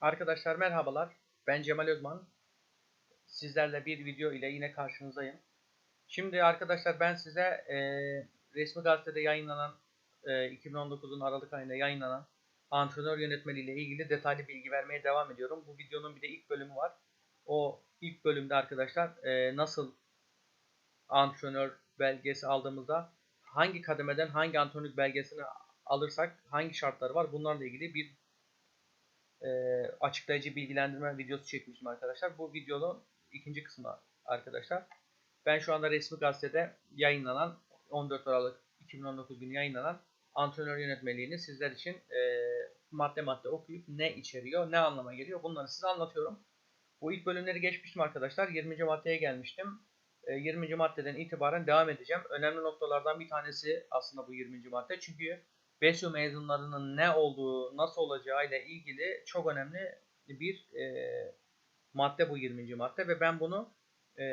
Arkadaşlar merhabalar. Ben Cemal Özman. Sizlerle bir video ile yine karşınızdayım. Şimdi arkadaşlar ben size e, resmi gazetede yayınlanan e, 2019'un Aralık ayında yayınlanan antrenör yönetmeliği ile ilgili detaylı bilgi vermeye devam ediyorum. Bu videonun bir de ilk bölümü var. O ilk bölümde arkadaşlar e, nasıl antrenör belgesi aldığımızda hangi kademeden hangi antrenörlük belgesini alırsak hangi şartları var bunlarla ilgili bir e, açıklayıcı bilgilendirme videosu çekmiştim arkadaşlar. Bu videonun ikinci kısmı arkadaşlar. Ben şu anda resmi gazetede yayınlanan 14 Aralık 2019 günü yayınlanan antrenör yönetmeliğini sizler için e, madde madde okuyup ne içeriyor, ne anlama geliyor bunları size anlatıyorum. Bu ilk bölümleri geçmiştim arkadaşlar. 20. maddeye gelmiştim. E, 20. maddeden itibaren devam edeceğim. Önemli noktalardan bir tanesi aslında bu 20. madde. Çünkü BESYO mezunlarının ne olduğu, nasıl olacağı ile ilgili çok önemli bir e, madde bu 20. madde ve ben bunu e,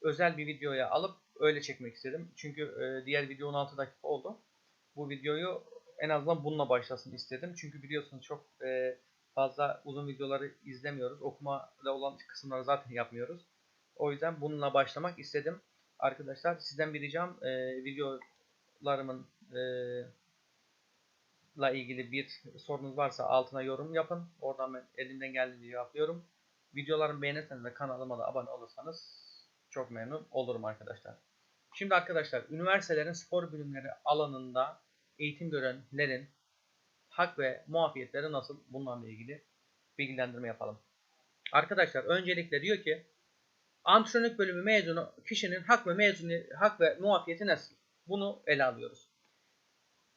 özel bir videoya alıp öyle çekmek istedim. Çünkü e, diğer video 16 dakika oldu. Bu videoyu en azından bununla başlasın istedim. Çünkü biliyorsunuz çok e, fazla uzun videoları izlemiyoruz. Okumada olan kısımları zaten yapmıyoruz. O yüzden bununla başlamak istedim. Arkadaşlar sizden bir ricam e, videolarımın e, la ilgili bir sorunuz varsa altına yorum yapın. Oradan ben elimden geldiğince cevaplıyorum. Videolarımı beğenirseniz ve kanalıma da abone olursanız çok memnun olurum arkadaşlar. Şimdi arkadaşlar üniversitelerin spor bilimleri alanında eğitim görenlerin hak ve muafiyetleri nasıl bunlarla ilgili bilgilendirme yapalım. Arkadaşlar öncelikle diyor ki antrenörlük bölümü mezunu kişinin hak ve mezunu hak ve muafiyeti nasıl? Bunu ele alıyoruz.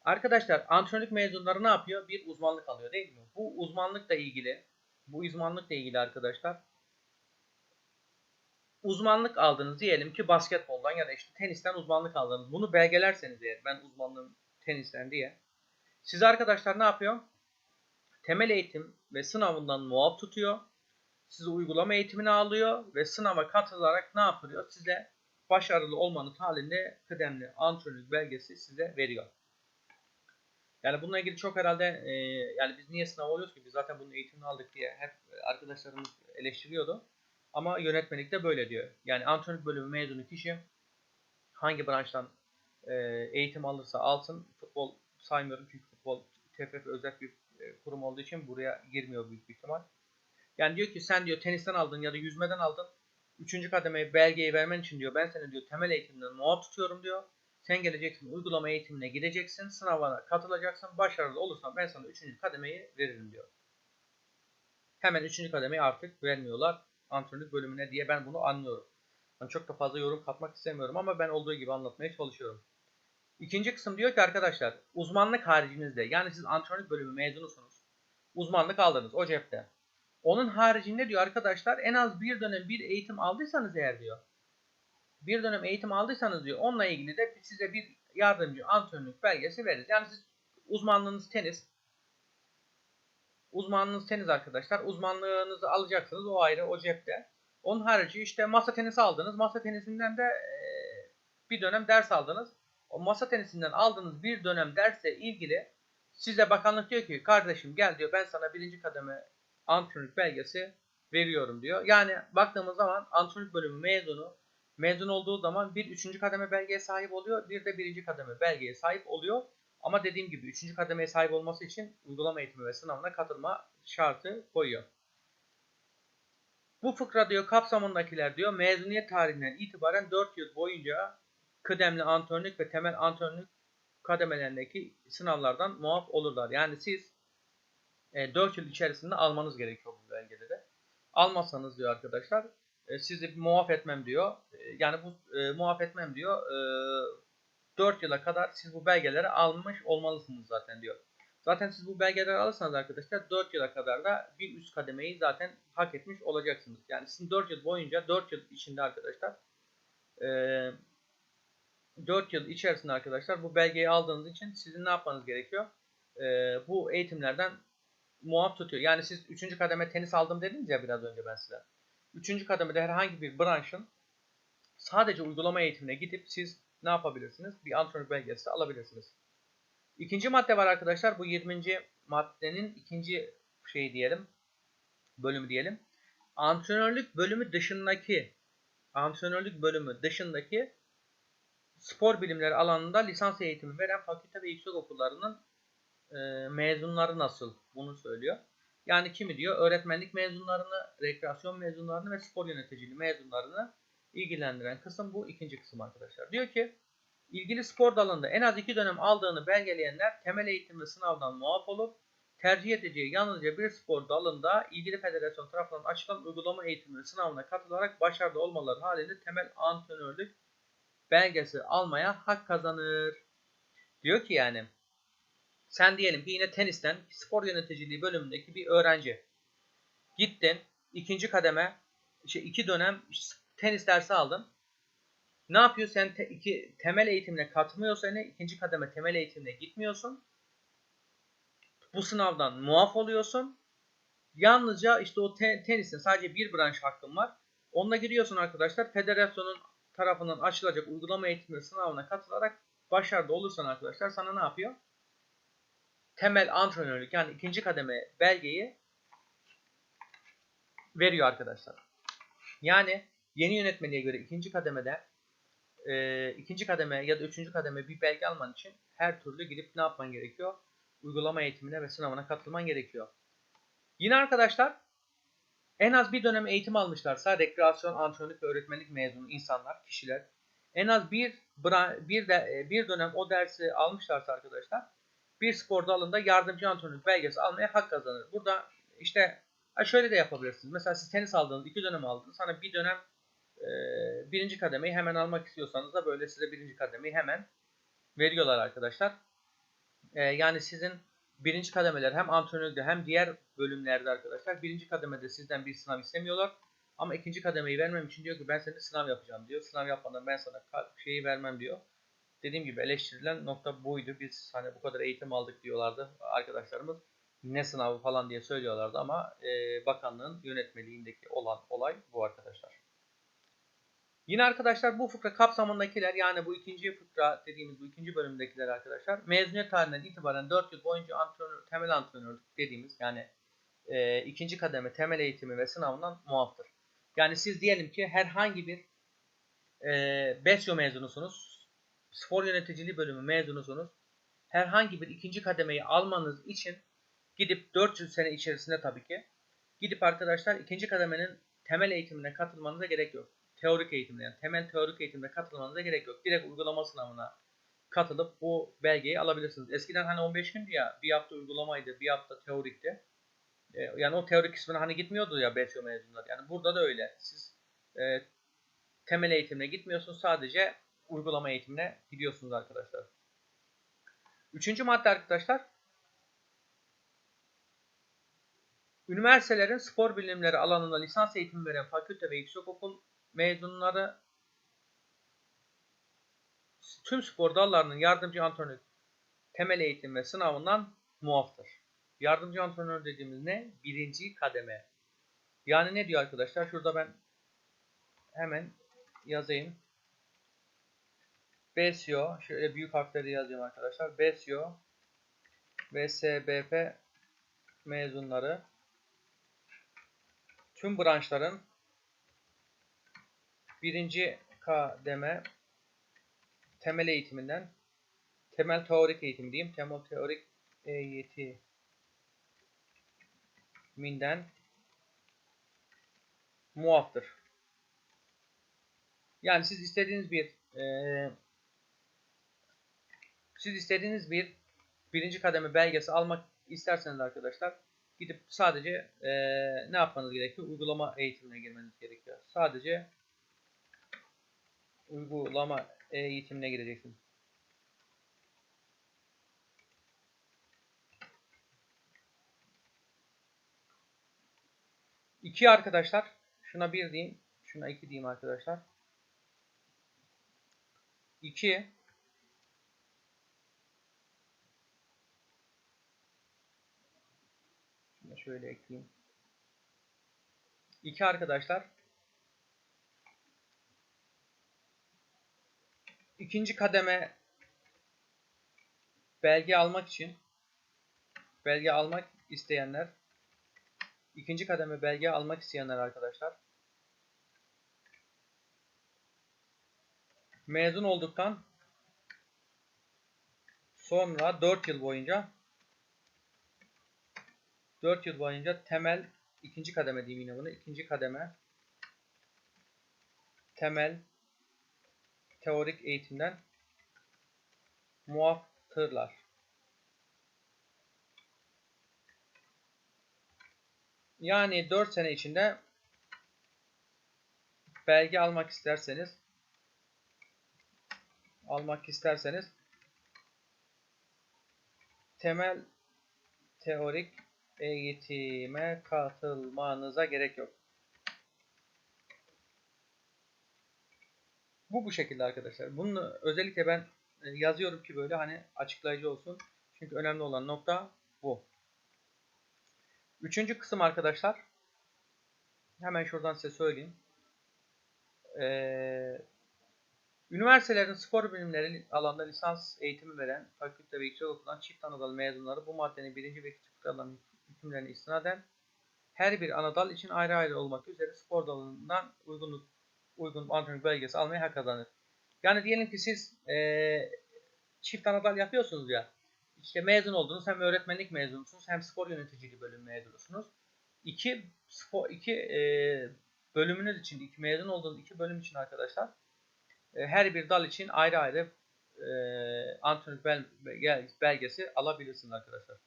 Arkadaşlar antrenörlük mezunları ne yapıyor? Bir uzmanlık alıyor değil mi? Bu uzmanlıkla ilgili bu uzmanlıkla ilgili arkadaşlar uzmanlık aldınız diyelim ki basketboldan ya da işte tenisten uzmanlık aldınız. Bunu belgelerseniz eğer ben uzmanlığım tenisten diye. Siz arkadaşlar ne yapıyor? Temel eğitim ve sınavından muaf tutuyor. Sizi uygulama eğitimine alıyor ve sınava katılarak ne yapıyor? Size başarılı olmanız halinde kıdemli antrenörlük belgesi size veriyor. Yani bununla ilgili çok herhalde e, yani biz niye sınav oluyoruz ki biz zaten bunun eğitimini aldık diye hep arkadaşlarımız eleştiriyordu. Ama yönetmelik de böyle diyor. Yani antrenörlük bölümü mezunu kişi hangi branştan e, eğitim alırsa alsın futbol saymıyorum çünkü futbol TFF özel bir e, kurum olduğu için buraya girmiyor büyük bir ihtimal. Yani diyor ki sen diyor tenisten aldın ya da yüzmeden aldın. Üçüncü kademeye belgeyi vermen için diyor ben seni diyor temel eğitimden muaf tutuyorum diyor. Sen geleceksin uygulama eğitimine gideceksin. Sınavına katılacaksın. Başarılı olursan ben sana üçüncü kademeyi veririm diyor. Hemen üçüncü kademeyi artık vermiyorlar antrenörlük bölümüne diye ben bunu anlıyorum. Ben çok da fazla yorum katmak istemiyorum ama ben olduğu gibi anlatmaya çalışıyorum. İkinci kısım diyor ki arkadaşlar uzmanlık haricinizde yani siz antrenörlük bölümü mezunusunuz. Uzmanlık aldınız o cepte. Onun haricinde diyor arkadaşlar en az bir dönem bir eğitim aldıysanız eğer diyor. Bir dönem eğitim aldıysanız diyor onunla ilgili de size bir yardımcı antrenörlük belgesi veririz. Yani siz uzmanlığınız tenis. Uzmanlığınız tenis arkadaşlar. Uzmanlığınızı alacaksınız o ayrı o cepte. Onun harici işte masa tenisi aldınız. Masa tenisinden de bir dönem ders aldınız. O masa tenisinden aldığınız bir dönem derse ilgili size bakanlık diyor ki kardeşim gel diyor ben sana birinci kademe antrenörlük belgesi veriyorum diyor. Yani baktığımız zaman antrenörlük bölümü mezunu mezun olduğu zaman bir üçüncü kademe belgeye sahip oluyor. Bir de birinci kademe belgeye sahip oluyor. Ama dediğim gibi üçüncü kademeye sahip olması için uygulama eğitimi ve sınavına katılma şartı koyuyor. Bu fıkra diyor kapsamındakiler diyor mezuniyet tarihinden itibaren 4 yıl boyunca kıdemli antrenörlük ve temel antrenörlük kademelerindeki sınavlardan muaf olurlar. Yani siz e, 4 yıl içerisinde almanız gerekiyor bu belgeleri. Almazsanız diyor arkadaşlar e, sizi muaf etmem diyor. E, yani bu e, muaf etmem diyor. E, 4 yıla kadar siz bu belgeleri almış olmalısınız zaten diyor. Zaten siz bu belgeleri alırsanız arkadaşlar 4 yıla kadar da bir üst kademeyi zaten hak etmiş olacaksınız. Yani sizin 4 yıl boyunca 4 yıl içinde arkadaşlar e, 4 yıl içerisinde arkadaşlar bu belgeyi aldığınız için sizin ne yapmanız gerekiyor? E, bu eğitimlerden muaf tutuyor. Yani siz 3. kademe tenis aldım dediniz ya biraz önce ben size. 3. kademede herhangi bir branşın sadece uygulama eğitimine gidip siz ne yapabilirsiniz? Bir antrenör belgesi alabilirsiniz. İkinci madde var arkadaşlar. Bu 20. maddenin ikinci şey diyelim. Bölümü diyelim. Antrenörlük bölümü dışındaki antrenörlük bölümü dışındaki spor bilimleri alanında lisans eğitimi veren fakülte ve yüksek okullarının e, mezunları nasıl? Bunu söylüyor. Yani kimi diyor? Öğretmenlik mezunlarını, rekreasyon mezunlarını ve spor yöneticiliği mezunlarını ilgilendiren kısım bu ikinci kısım arkadaşlar. Diyor ki ilgili spor dalında en az iki dönem aldığını belgeleyenler temel eğitim ve sınavdan muaf olup tercih edeceği yalnızca bir spor dalında ilgili federasyon tarafından açılan uygulama eğitimi sınavına katılarak başarılı olmaları halinde temel antrenörlük belgesi almaya hak kazanır. Diyor ki yani sen diyelim ki yine tenisten spor yöneticiliği bölümündeki bir öğrenci. Gittin ikinci kademe işte iki dönem tenis dersi aldın. Ne yapıyor? Sen te, iki, temel eğitimine katmıyorsan seni ikinci kademe temel eğitimine gitmiyorsun. Bu sınavdan muaf oluyorsun. Yalnızca işte o te, tenisin sadece bir branş hakkın var. Onunla giriyorsun arkadaşlar. Federasyonun tarafından açılacak uygulama eğitimi sınavına katılarak başarılı olursan arkadaşlar sana ne yapıyor? Temel antrenörlük yani ikinci kademe belgeyi veriyor arkadaşlar. Yani yeni yönetmeliğe göre ikinci kademede e, ikinci kademe ya da üçüncü kademe bir belge alman için her türlü gidip ne yapman gerekiyor? Uygulama eğitimine ve sınavına katılman gerekiyor. Yine arkadaşlar en az bir dönem eğitim almışlarsa rekreasyon, antrenörlük ve öğretmenlik mezunu insanlar, kişiler en az bir bir de bir dönem o dersi almışlarsa arkadaşlar bir spor dalında yardımcı antrenörlük belgesi almaya hak kazanır. Burada işte şöyle de yapabilirsiniz. Mesela siz tenis aldınız, iki dönem aldınız. Sana bir dönem e, birinci kademeyi hemen almak istiyorsanız da böyle size birinci kademeyi hemen veriyorlar arkadaşlar. E, yani sizin birinci kademeler hem antrenörde hem diğer bölümlerde arkadaşlar birinci kademede sizden bir sınav istemiyorlar. Ama ikinci kademeyi vermem için diyor ki ben senin sınav yapacağım diyor. Sınav yapmadan ben sana şeyi vermem diyor. Dediğim gibi eleştirilen nokta buydu. Biz hani bu kadar eğitim aldık diyorlardı arkadaşlarımız. Ne sınavı falan diye söylüyorlardı ama e, bakanlığın yönetmeliğindeki olan olay bu arkadaşlar. Yine arkadaşlar bu fıkra kapsamındakiler yani bu ikinci fıkra dediğimiz bu ikinci bölümdekiler arkadaşlar mezuniyet tarihinden itibaren 4 yıl boyunca antrenör, temel antrenörlük dediğimiz yani e, ikinci kademe temel eğitimi ve sınavından muaftır. Yani siz diyelim ki herhangi bir e, BESYO mezunusunuz, spor yöneticiliği bölümü mezunusunuz. Herhangi bir ikinci kademeyi almanız için gidip 400 sene içerisinde tabii ki gidip arkadaşlar ikinci kademenin temel eğitimine katılmanıza gerek yok teorik eğitimde yani temel teorik eğitimde katılmanıza gerek yok. Direkt uygulama sınavına katılıp bu belgeyi alabilirsiniz. Eskiden hani 15 gündü ya bir hafta uygulamaydı bir hafta teorikti. E, yani o teorik kısmına hani gitmiyordu ya BSO mezunlar. Yani burada da öyle. Siz e, temel eğitimine gitmiyorsunuz sadece uygulama eğitimine gidiyorsunuz arkadaşlar. Üçüncü madde arkadaşlar. Üniversitelerin spor bilimleri alanında lisans eğitimi veren fakülte ve yüksekokul mezunları tüm spor dallarının yardımcı antrenör temel eğitim ve sınavından muaftır. Yardımcı antrenör dediğimiz ne? Birinci kademe. Yani ne diyor arkadaşlar? Şurada ben hemen yazayım. BSO şöyle büyük harfleri yazayım arkadaşlar. BSO ve SBP mezunları tüm branşların birinci kademe temel eğitiminden temel teorik eğitim diyeyim. Temel teorik eğitiminden muaftır. Yani siz istediğiniz bir e, siz istediğiniz bir birinci kademe belgesi almak isterseniz arkadaşlar gidip sadece e, ne yapmanız gerekiyor? Uygulama eğitimine girmeniz gerekiyor. Sadece uygulama eğitimine gireceksin. İki arkadaşlar. Şuna bir diyeyim. Şuna iki diyeyim arkadaşlar. İki. Şöyle ekleyeyim. İki arkadaşlar. ikinci kademe belge almak için belge almak isteyenler ikinci kademe belge almak isteyenler arkadaşlar mezun olduktan sonra 4 yıl boyunca 4 yıl boyunca temel ikinci kademe diyeyim yine bunu. ikinci kademe temel teorik eğitimden muaftırlar. Yani 4 sene içinde belge almak isterseniz almak isterseniz temel teorik eğitime katılmanıza gerek yok. Bu bu şekilde arkadaşlar. Bunu özellikle ben e, yazıyorum ki böyle hani açıklayıcı olsun. Çünkü önemli olan nokta bu. Üçüncü kısım arkadaşlar. Hemen şuradan size söyleyeyim. Ee, üniversitelerin spor bilimleri alanında lisans eğitimi veren fakülte ve yüksek okuldan çift anadal mezunları bu maddenin birinci ve ikinci kurallarının hükümlerine istinaden her bir anadal için ayrı ayrı olmak üzere spor dalından uygunluk uygun antrenör belgesi almaya hak kazanır. Yani diyelim ki siz ee, çift anadal yapıyorsunuz ya. İşte mezun oldunuz hem öğretmenlik mezunusunuz hem spor yöneticiliği bölüm mezunusunuz. İki spor iki e, bölümünüz için iki mezun olduğunuz iki bölüm için arkadaşlar e, her bir dal için ayrı ayrı e, antrenör bel, belgesi alabilirsiniz arkadaşlar.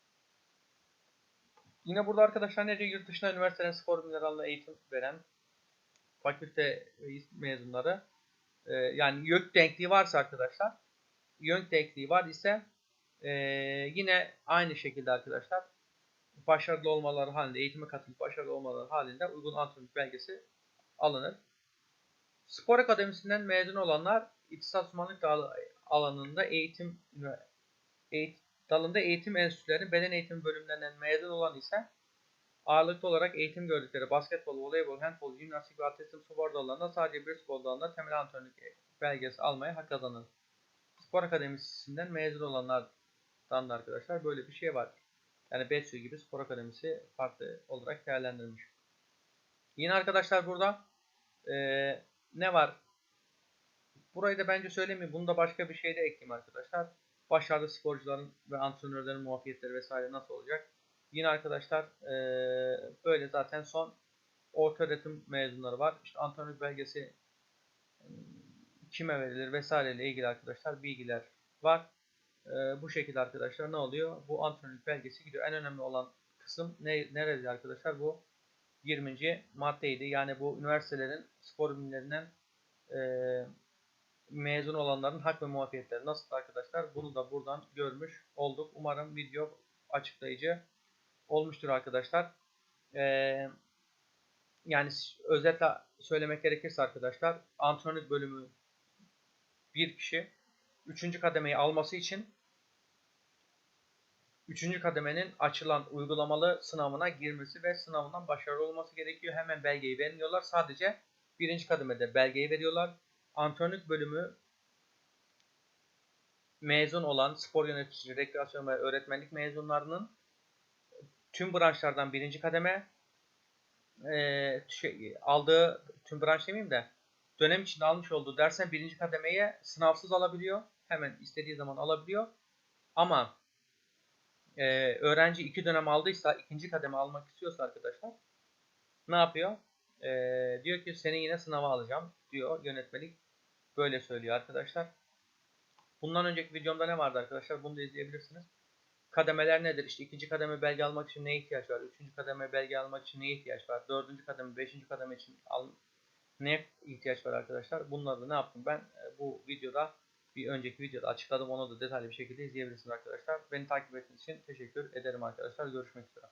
Yine burada arkadaşlar nece yurt dışında üniversitelerin spor bilimleri eğitim veren fakülte mezunları e, yani YÖK denkliği varsa arkadaşlar YÖK denkliği var ise e, yine aynı şekilde arkadaşlar başarılı olmaları halinde eğitime katılıp başarılı olmaları halinde uygun antrenörlük belgesi alınır. Spor akademisinden mezun olanlar iktisat uzmanlık alanında eğitim, eğitim dalında eğitim enstitülerinin beden eğitimi bölümlerinden mezun olan ise ağırlıklı olarak eğitim gördükleri basketbol, voleybol, handbol, jimnastik ve atletizm spor dallarında sadece bir spor dalında temel antrenörlük belgesi almaya hak kazanır. Spor akademisinden mezun olanlardan da arkadaşlar böyle bir şey var. Yani BESÜ gibi spor akademisi farklı olarak değerlendirilmiş. Yine arkadaşlar burada ee, ne var? Burayı da bence söylemeyeyim. Bunu da başka bir şey de ekleyeyim arkadaşlar. Başarılı sporcuların ve antrenörlerin muafiyetleri vesaire nasıl olacak? Yine arkadaşlar e, böyle zaten son orta öğretim mezunları var. İşte antrenörlük belgesi kime verilir vesaire ile ilgili arkadaşlar bilgiler var. E, bu şekilde arkadaşlar ne oluyor? Bu antrenörlük belgesi gidiyor. En önemli olan kısım ne, nerede arkadaşlar? Bu 20. maddeydi. Yani bu üniversitelerin spor bilimlerinden e, mezun olanların hak ve muafiyetleri nasıl arkadaşlar? Bunu da buradan görmüş olduk. Umarım video açıklayıcı olmuştur arkadaşlar. Ee, yani özetle söylemek gerekirse arkadaşlar antrenörlük bölümü bir kişi üçüncü kademeyi alması için üçüncü kademenin açılan uygulamalı sınavına girmesi ve sınavından başarılı olması gerekiyor. Hemen belgeyi vermiyorlar. Sadece birinci kademede belgeyi veriyorlar. Antrenörlük bölümü mezun olan spor yönetici, rekreasyon ve öğretmenlik mezunlarının tüm branşlardan birinci kademe e, şey, aldığı tüm branş demeyeyim de dönem içinde almış olduğu dersen birinci kademeye sınavsız alabiliyor. Hemen istediği zaman alabiliyor. Ama e, öğrenci iki dönem aldıysa ikinci kademe almak istiyorsa arkadaşlar ne yapıyor? E, diyor ki seni yine sınava alacağım diyor yönetmelik. Böyle söylüyor arkadaşlar. Bundan önceki videomda ne vardı arkadaşlar? Bunu da izleyebilirsiniz. Kademeler nedir? İşte ikinci kademe belge almak için neye ihtiyaç var? Üçüncü kademe belge almak için neye ihtiyaç var? Dördüncü kademe, beşinci kademe için al ne ihtiyaç var arkadaşlar? Bunları da ne yaptım ben? E, bu videoda bir önceki videoda açıkladım. Onu da detaylı bir şekilde izleyebilirsiniz arkadaşlar. Beni takip ettiğiniz için teşekkür ederim arkadaşlar. Görüşmek üzere.